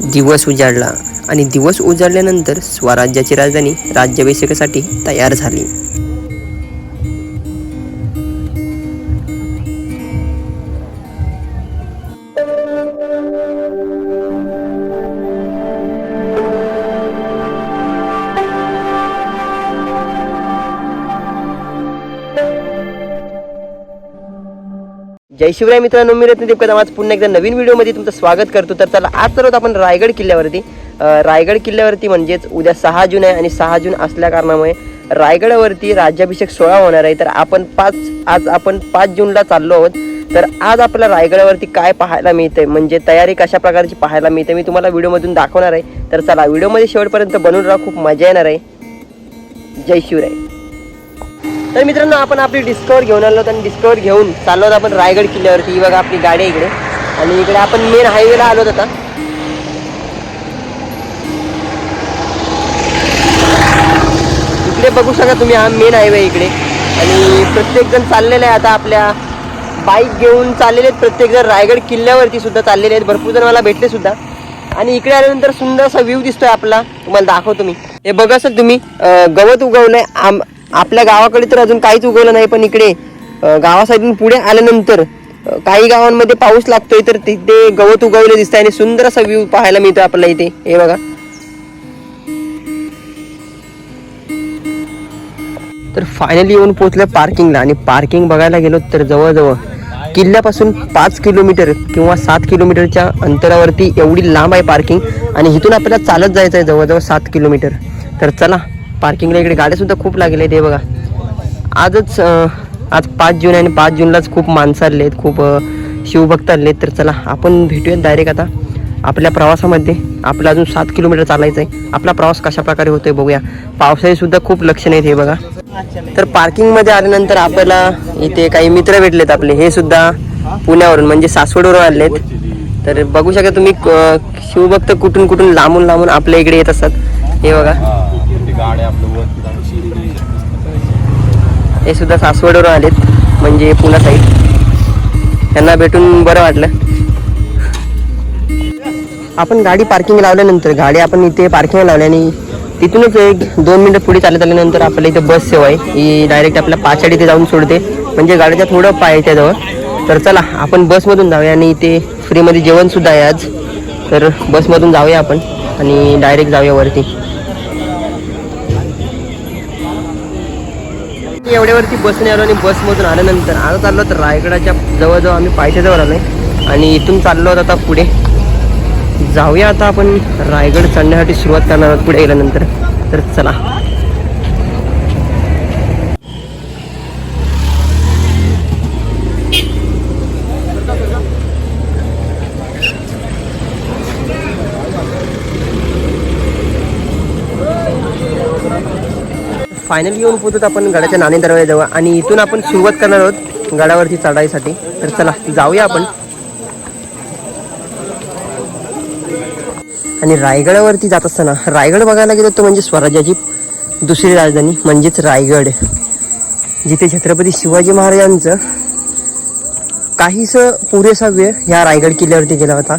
दिवस उजाडला आणि दिवस उजाडल्यानंतर स्वराज्याची राजधानी राज्याभिषेकासाठी तयार झाली. जय शिवराय मित्रांनो मी रत्न देवकदम आज पुन्हा एकदा नवीन व्हिडिओमध्ये तुमचं स्वागत करतो. तर चला आज तर आपण रायगड किल्ल्यावरती. रायगड किल्ल्यावरती म्हणजेच उद्या सहा जून आहे आणि सहा जून असल्या कारणामुळे रायगडावरती राज्याभिषेक सोहळा होणार आहे. तर आपण पाच आज आपण पाच जूनला चाललो आहोत. तर आज आपल्याला रायगडावरती काय पाहायला मिळते म्हणजे तयारी कशा प्रकारची पाहायला मिळते मी तुम्हाला व्हिडिओमधून दाखवणार आहे. तर चला व्हिडिओमध्ये शेवटपर्यंत बनवून राहा खूप मजा येणार आहे. जय शिवराय. तर मित्रांनो आपण आपली डिस्कवर घेऊन आलो आणि डिस्कवर घेऊन चाललो आहोत आपण रायगड किल्ल्यावरती. ही बघा आपली गाडी इकडे. आणि इकडे आपण मेन हायवेला आलो आता. इकडे बघू शकता तुम्ही हा मेन हायवे इकडे. आणि प्रत्येकजण चाललेले आहे आता आपल्या बाईक घेऊन चाललेले आहेत. प्रत्येकजण रायगड किल्ल्यावरती सुद्धा चाललेले आहेत. भरपूर जण मला भेटले सुद्धा. आणि इकडे आल्यानंतर सुंदर असा व्ह्यू दिसतोय आपला. तुम्हाला दाखवतो मी. हे बघा सर तुम्ही गवत उगवलंय. आम आपल्या गावाकडे तर अजून काहीच उगवलं नाही पण इकडे अं, गावासाईडून पुढे आल्यानंतर काही गावांमध्ये पाऊस लागतोय तर तिथे गवत उगवले दिसत आणि सुंदर असा व्ह्यू पाहायला मिळतो आपल्याला इथे. हे बघा. तर फायनली येऊन पोहोचलं पार्किंगला आणि पार्किंग बघायला गेलो तर जवळजवळ किल्ल्यापासून पाच किलोमीटर किंवा सात किलोमीटरच्या अंतरावरती एवढी लांब आहे पार्किंग आणि इथून आपल्याला चालत जायचं आहे जवळजवळ सात किलोमीटर तर चला पार्किंगला इकडे गाड्यासुद्धा खूप लागले हे बघा. आजच आज पाच जून आहे आणि पाच जूनलाच खूप माणसं आले आहेत खूप शिवभक्त आले आहेत. तर चला आपण भेटूयात डायरेक्ट आता. आपल्या प्रवासामध्ये आपला अजून सात किलोमीटर चालायचं आहे आपला प्रवास कशा प्रकारे होतोय बघूया. पावसाळी सुद्धा खूप लक्षण आहेत हे बघा. तर पार्किंगमध्ये आल्यानंतर आपल्याला इथे काही मित्र भेटलेत आपले. हे सुद्धा पुण्यावरून म्हणजे सासवडवरून आलेत. तर बघू शकता तुम्ही शिवभक्त कुठून कुठून लांबून लांबून आपल्या इकडे येत असतात. हे बघा. गाड्या आपलं हे सुद्धा सासवडवरून आलेत म्हणजे पुणा साईड. त्यांना भेटून बरं वाटलं. आपण गाडी पार्किंग लावल्यानंतर गाडी आपण इथे पार्किंग लावल्याने आणि तिथूनच एक दोन मिनटं पुढे चालत आल्यानंतर आपल्याला इथे बस सेवा आहे. ही डायरेक्ट आपल्या पाचाडी इथे जाऊन सोडते. म्हणजे गाडीच्या थोडं पाय त्याजवळ तर चला आपण बसमधून जाऊया आणि इथे फ्रीमध्ये जेवणसुद्धा आहे आज. तर बसमधून जाऊया आपण आणि डायरेक्ट जाऊया वरती. एवढ्यावरती बसने आलो आणि बसमधून आल्यानंतर आता चाललो तर रायगडाच्या जवळजवळ आम्ही पायथ्याजवळ आलोय. आणि इथून चाललो आहोत आता पुढे. जाऊया आता आपण रायगड चढण्यासाठी सुरुवात करणार आहोत पुढे गेल्यानंतर. तर चला. फायनली येऊन पोहोचत आपण गडाच्या नाणे दरवाजाजवळ आणि इथून आपण सुरुवात करणार आहोत गडावरती चढाईसाठी. तर चला जाऊया आपण. आणि रायगडावरती जात असताना रायगड बघायला गेलो तर म्हणजे स्वराज्याची दुसरी राजधानी म्हणजेच रायगड. जिथे छत्रपती शिवाजी महाराजांचं काहीसं पुरेसा वेळ ह्या रायगड किल्ल्यावरती गेला होता.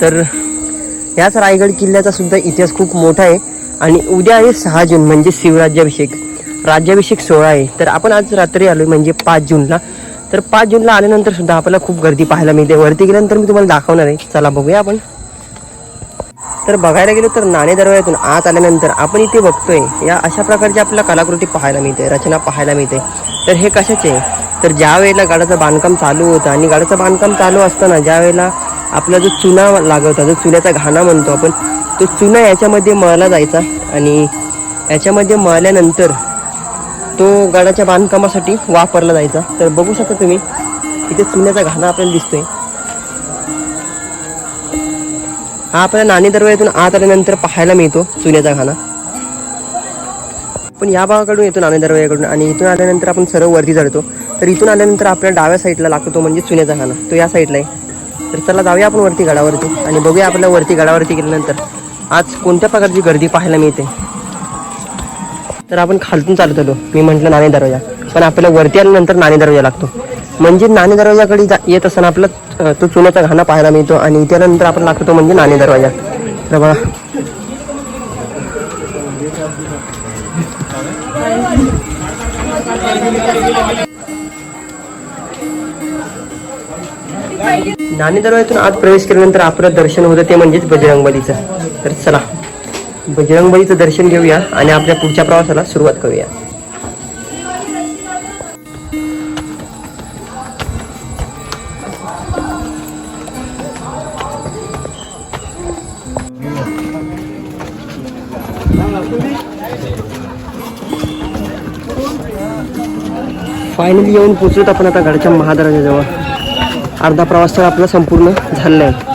तर याच रायगड किल्ल्याचा सुद्धा इतिहास खूप मोठा आहे. आणि उद्या आहे सहा जून म्हणजे शिवराज्याभिषेक. राज्याभिषेक सोहळा आहे. तर आपण आज रात्री आलो म्हणजे पाच जूनला. तर पाच जूनला आल्यानंतर सुद्धा आपल्याला खूप गर्दी पाहायला मिळते. वरती गेल्यानंतर मी तुम्हाला दाखवणार आहे. चला बघूया आपण. तर बघायला गेलो तर नाणे दरवाजातून आत आल्यानंतर आपण इथे बघतोय या अशा प्रकारची आपल्याला कलाकृती पाहायला मिळते रचना पाहायला मिळते. तर हे कशाचे? आहे? तर ज्या वेळेला गाडाचं बांधकाम चालू होतं आणि गाडाचं बांधकाम चालू असताना ज्या वेळेला आपला जो चुना लागवता जो चुन्याचा घाणा म्हणतो आपण तो चुना याच्यामध्ये मळला जायचा आणि याच्यामध्ये मळल्यानंतर तो गडाच्या बांधकामासाठी वापरला जायचा. तर बघू शकता तुम्ही इथे चुन्याचा घाणा आपल्याला दिसतोय. हा आपल्याला नाणे दरवाजातून आत आल्यानंतर पाहायला मिळतो चुन्याचा घाणा. पण या भागाकडून येतो नाणे दरवाजाकडून आणि इथून आल्यानंतर आपण सर्व वरती चढतो. तर इथून आल्यानंतर आपल्या डाव्या साईडला लागतो म्हणजे चुन्याचा घाणा. तो या साईडला आहे. तर चला जाऊया आपण वरती गडावरती आणि बघूया आपल्या वरती गडावरती गेल्यानंतर. आज कोणत्या प्रकारची गर्दी पाहायला मिळते? तर आपण खालतून चालत आलो मी म्हटलं नाणे दरवाजा. पण आपल्याला वरती आल्यानंतर नाणे दरवाजा लागतो. म्हणजे नाणे दरवाजाकडे जा येत असताना आपला तो चुन्याचा घाणा पाहायला मिळतो आणि त्यानंतर आपण लागतो म्हणजे नाणे दरवाजा. तर बघा नाणी दरवाजातून आत प्रवेश केल्यानंतर आपलं दर्शन होतं ते म्हणजेच बजरंगबलीचं. तर चला बजरंगबलीचं दर्शन घेऊया आणि आपल्या पुढच्या प्रवासाला सुरुवात करूया. फायनली येऊन पोचलोत आपण आता गडच्या महादराजाजवळ अर्धा प्रवास तर आपला संपूर्ण झालेला आहे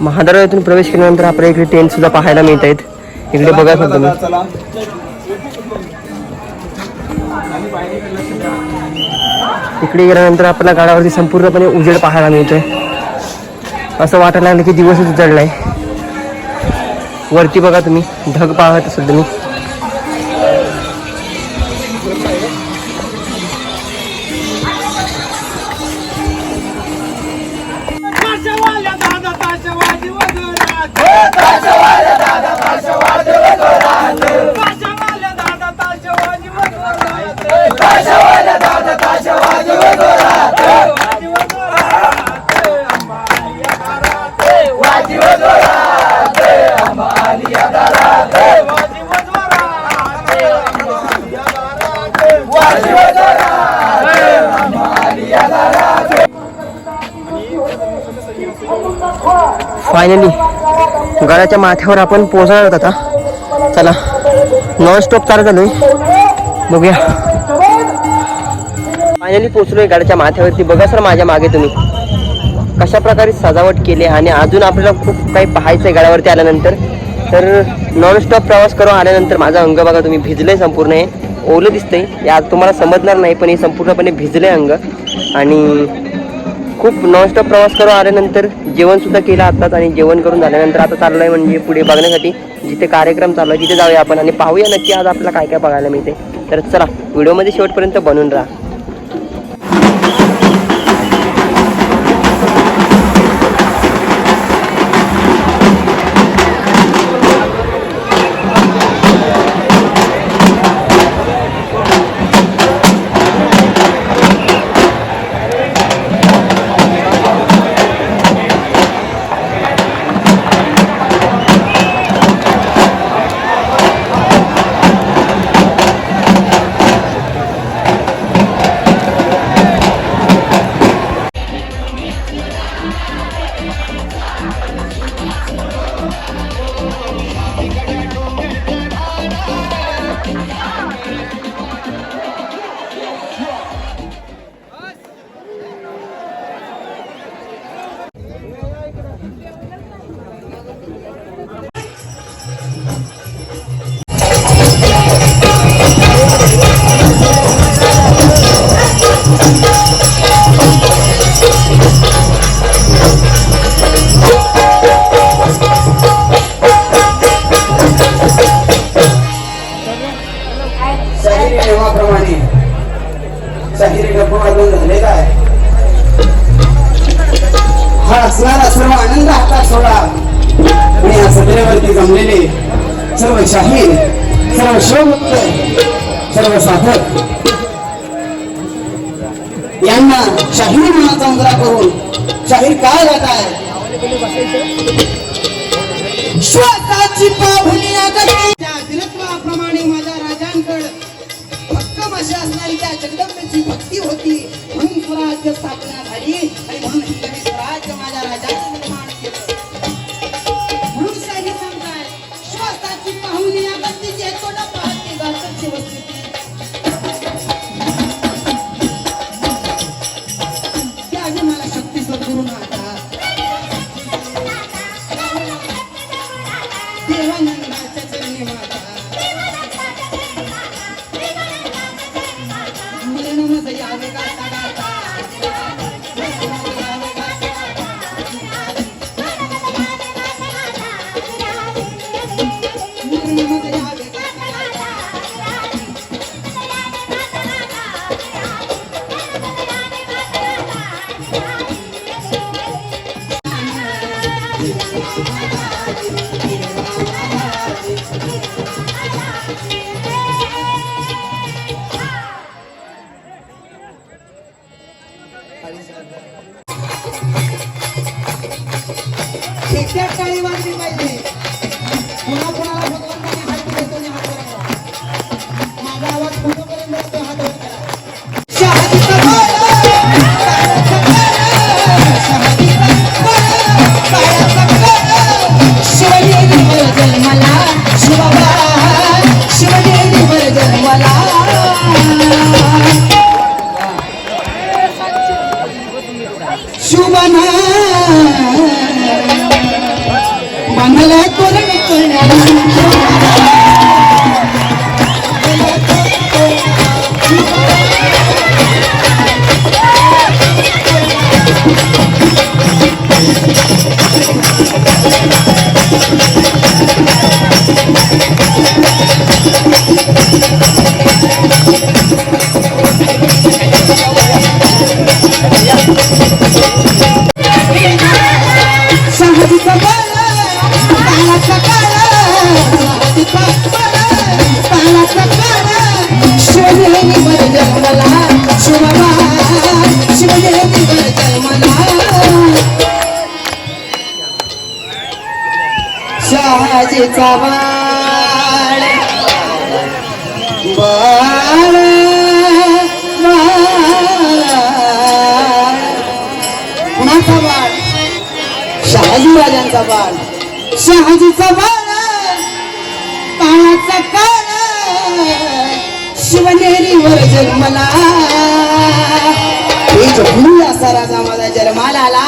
महादरातून प्रवेश केल्यानंतर आपल्याला इकडे टेंट सुद्धा पाहायला मिळत आहेत इकडे बघा तुम्ही. इकडे गेल्यानंतर आपल्याला गाडावरती संपूर्णपणे उजेड पाहायला मिळतोय. असं वाटायला लागलं की दिवसच उजडलाय. वरती बघा तुम्ही ढग पाहत असाल तुम्ही. दादा फायनली गडाच्या माथ्यावर आपण पोहोचणार आहोत आता. चला नॉन स्टॉप चालत आलोय बघूया. फायनली पोचलोय गडाच्या माथ्यावरती. बघा सर माझ्या मागे तुम्ही. कशा प्रकारे सजावट केली आणि अजून आपल्याला खूप काही पाहायचं आहे गडावरती आल्यानंतर. तर नॉनस्टॉप प्रवास करून आल्यानंतर माझा अंग बघा तुम्ही भिजलंय संपूर्ण हे. ओलं दिसतंय. हे आज तुम्हाला समजणार नाही पण हे संपूर्णपणे भिजलंय अंग. आणि खूप नॉनस्टॉप प्रवास करून आल्यानंतर जेवणसुद्धा केलं आताच आणि जेवण करून झाल्यानंतर आता चाललोय म्हणजे पुढे बघण्यासाठी. जिथे कार्यक्रम चालू आहे तिथे जाऊया आपण आणि पाहूया नक्की आज आपल्याला काय काय बघायला मिळते तर चला व्हिडिओमध्ये शेवटपर्यंत बनून राहा. सर्व सर्व शिवभक्त सर्व साधक यांना शाहीर मनाचा उंदरा करून शाहीर काय जात आहे? स्वतःची पाहुणी आगती माझ्या राजांकडे भक्कम अशी असणारी त्या जगदंबेची भक्ती होती म्हणून स्वराज्य स्थापना झाली. एकट्यात टाळी वाजली पाहिजे. बांधला तोरण शहाजीचा बाळ बाळ कुणाचा बाळ शहाजी राजांचा बाळ शहाजीचा बाळ काळाचा काळ शिवनेरीवर जन्मला. तेजभूमी असा राजा माझा जन्माला आला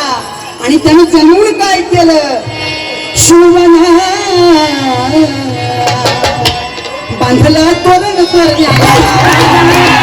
आणि त्यानं जन्मून काय केलं? शिवना बांधला तोरण करण्याला.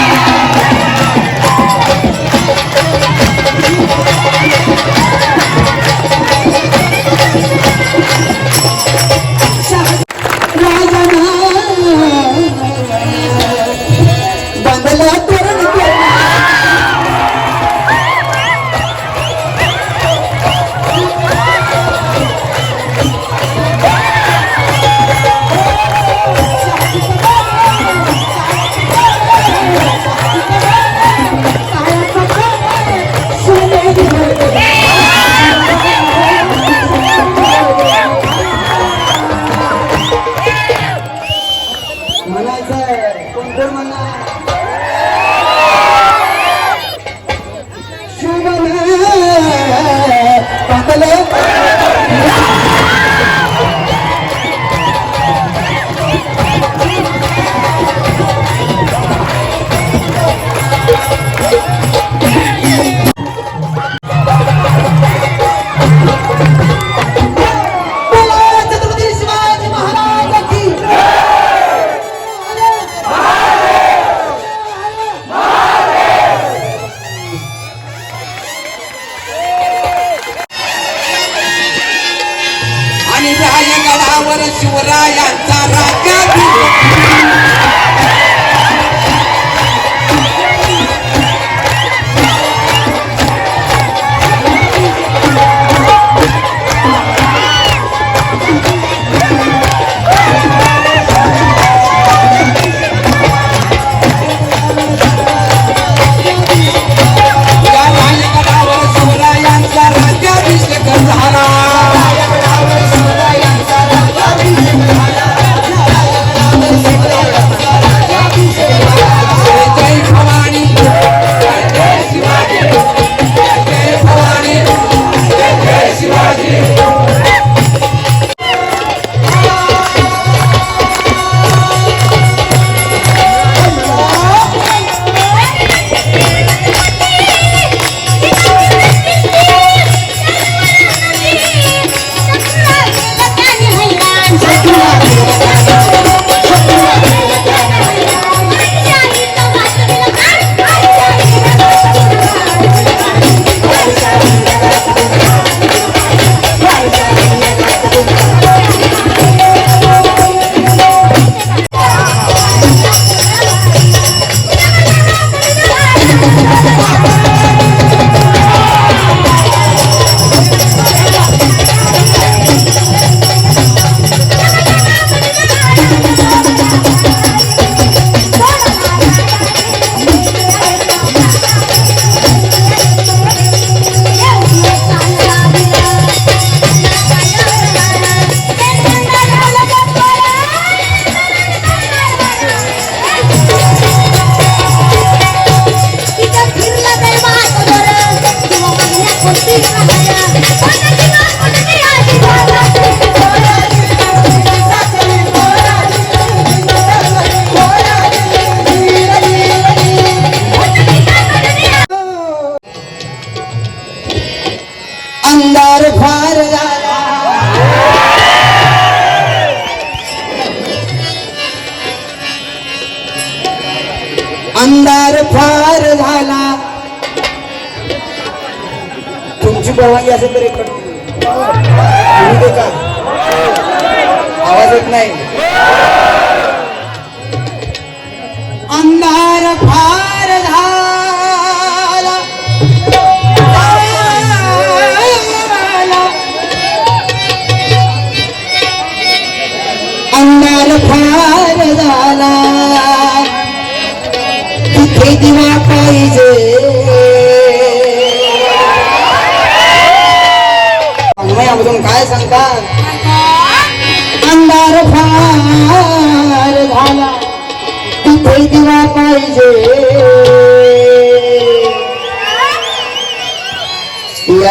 Shuraya and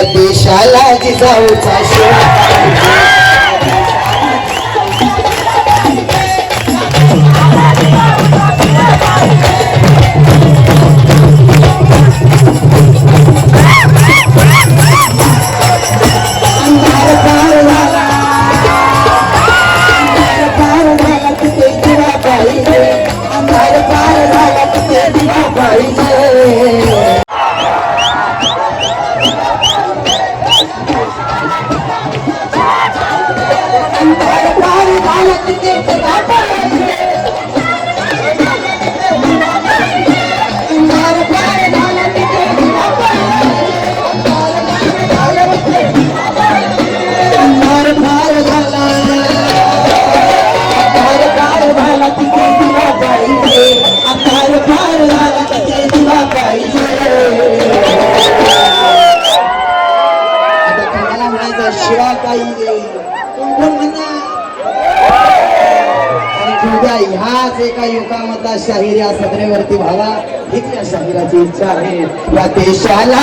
या देशाला जिजाऊचा शोध. तिथे दिवा आता शाहीर या सदरेवरती व्हावा हीच या शाहिराची इच्छा आहे. या देशाला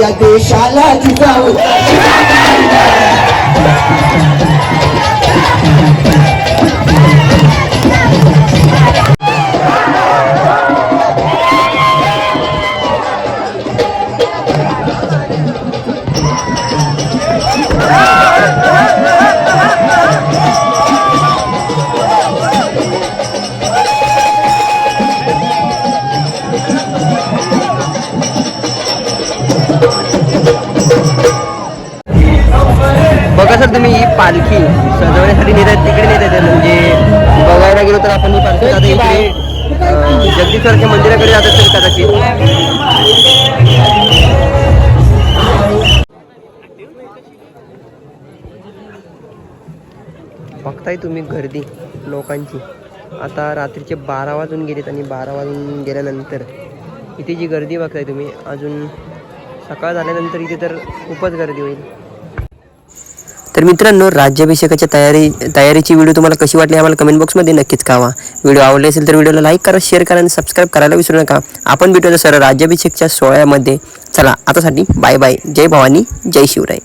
या देशाला जिजाऊ. तुम्ही ही पालखी सजवण्यासाठी नेतात तिकडे नेतात म्हणजे बघायला गेलो तर आपण ही पालखी आता इकडे. जगदीश्वरच्या मंदिराकडे जात असेल कदाचित. बघताय तुम्ही गर्दी लोकांची. आता रात्रीचे बारा वाजून गेलेत आणि बारा वाजून गेल्यानंतर इथे जी गर्दी बघताय तुम्ही अजून सकाळ झाल्यानंतर इथे तर खूपच गर्दी होईल. तर मित्रांनो राज्याभिषेकाच्या तयारी तयारीची व्हिडिओ तुम्हाला कशी वाटली आम्हाला कमेंट बॉक्समध्ये नक्कीच कळवा. व्हिडिओ आवडले असेल तर व्हिडिओला लाईक करा शेअर करा आणि सबस्क्राईब करायला विसरू नका. आपण भेटूया सर राज्याभिषेकच्या सोहळ्यामध्ये. चला आतासाठी बाय बाय जय भवानी जय शिवराय.